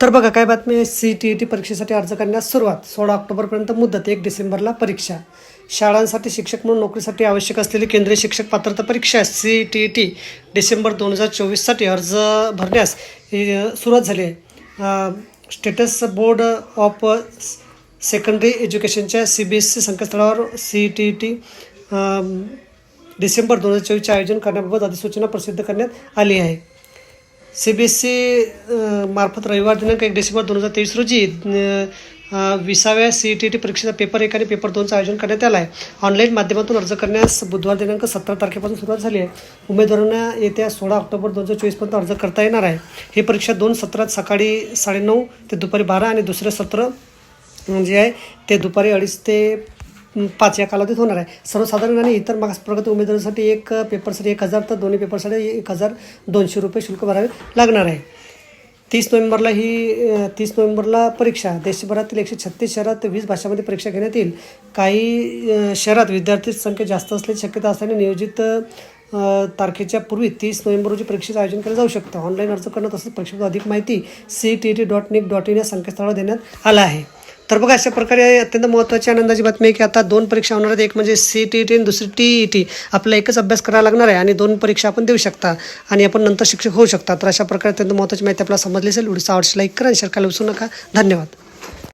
तर बघा काय बातमी आहे? सी टी ई टी परीक्षेसाठी अर्ज करण्यास सुरुवात. सोळा ऑक्टोबरपर्यंत मुदत एक डिसेंबरला परीक्षा. शाळांसाठी शिक्षक म्हणून नोकरीसाठी आवश्यक असलेली केंद्रीय शिक्षक पात्रता परीक्षा C T E T December दोन हजार चोवीससाठी अर्ज भरण्यास सुरुवात झाली आहे. स्टेटस बोर्ड ऑफ सेकंडरी एज्युकेशनच्या सी बी एस सी संकेतस्थळावर C T E T December दोन हजार चोवीसचे आयोजन करण्याबाबत अधिसूचना प्रसिद्ध करण्यात आली आहे. सी बी एस सी मार्फत रविवार दिनांक एक डिसेंबर दोन हजार तेवीस रोजी विसाव्या सी ई टी टी परीक्षेचा पेपर एक आणि पेपर दोनचं आयोजन करण्यात आलं आहे. ऑनलाईन माध्यमातून अर्ज करण्यास बुधवार दिनांक सतरा तारखेपासून सुरुवात झाली आहे. उमेदवारांना येत्या सोळा ऑक्टोबर दोन हजार चोवीसपर्यंत अर्ज करता येणार आहे. ही परीक्षा दोन सत्रात सकाळी साडेनऊ ते दुपारी बारा आणि दुसरे सत्र जे म्हणजे आहे ते दुपारी अडीच ते पाच या कालावधीत होणार आहे. सर्वसाधारण आणि इतर मागास प्रगत उमेदवारांसाठी एक पेपरसाठी एक हजार तर दोन्ही पेपरसाठी एक हजार दोनशे रुपये शुल्क भरावे लागणार आहे. तीस नोव्हेंबरला ही तीस नोव्हेंबरला परीक्षा. देशभरातील एकशे छत्तीस शहरात वीस भाषांमध्ये परीक्षा घेण्यात येईल. काही शहरात विद्यार्थी संख्या जास्त असल्याची शक्यता असल्याने नियोजित तारखेच्या पूर्वी तीस नोव्हेंबर रोजी परीक्षेचं आयोजन केलं जाऊ शकतं. ऑनलाईन अर्ज करणं तसंच परीक्षेबद्दल अधिक माहिती C T T dot nic dot in या संकेतस्थळावर देण्यात आलं आहे. तर बघा अशा प्रकारे अत्यंत महत्त्वाची आनंदाची बातमी आहे की आता दोन परीक्षा होणार आहेत. एक म्हणजे सी टी टी आणि दुसरी टी ई टी आपला एकच अभ्यास करावा लागणार आहे आणि दोन परीक्षा आपण देऊ शकता आणि आपण नंतर शिक्षक होऊ शकता. तर अशा प्रकारे अत्यंत महत्त्वाची माहिती आपल्याला समजली असेल. व्हिडिओचा आवडशी लाईक करा आणि शेअर करायला विसरू नका. धन्यवाद.